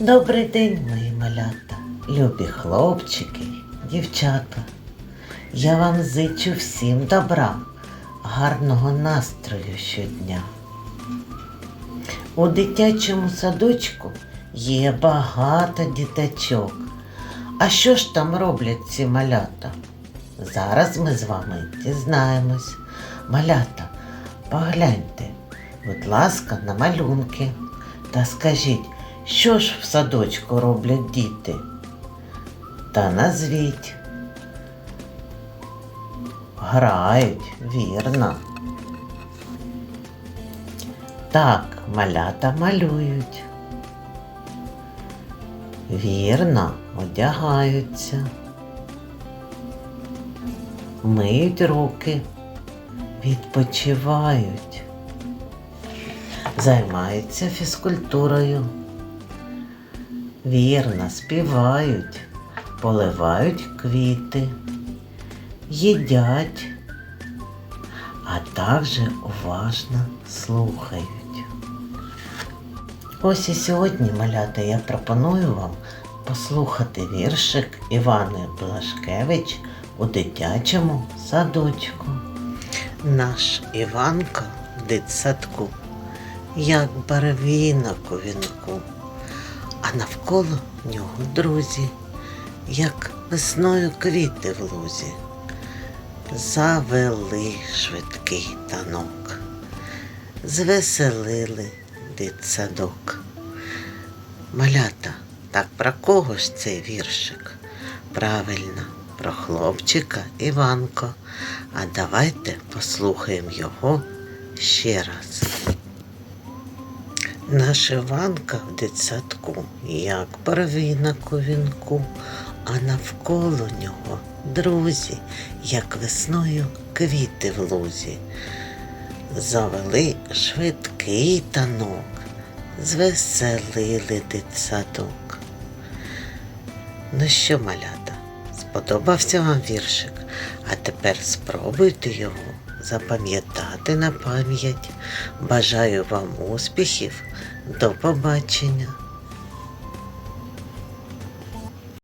Добрий день, мої малята, любі хлопчики, дівчата. Я вам зичу всім добра, гарного настрою щодня. У дитячому садочку є багато діточок. А що ж там роблять ці малята? Зараз ми з вами дізнаємось. Малята, погляньте, будь ласка, на малюнки та скажіть, що ж в садочку роблять діти? Та назвіть. Грають, вірно. Так, малята малюють. Вірно, одягаються. Миють руки, відпочивають, займаються фізкультурою. Вірно, співають, поливають квіти, їдять, а також уважно слухають. Ось і сьогодні, малята, я пропоную вам послухати віршик Івани Блашкевич у дитячому садочку. Наш Іванко в дитсадку, як барвінок у вінку, а навколо нього друзі, як весною квіти в лузі. Завели швидкий танок, звеселили дитсадок. Малята, так про кого ж цей віршик? Правильно, про хлопчика Іванко. А давайте послухаємо його ще раз. Наш Іванка в дитсадку, як барвінок у вінку, а навколо нього друзі, як весною квіти в лузі. Завели швидкий танок, звеселили дитсадок. Ну що, малята, сподобався вам віршик? А тепер спробуйте його запам'ятати на пам'ять. Бажаю вам успіхів. До побачення!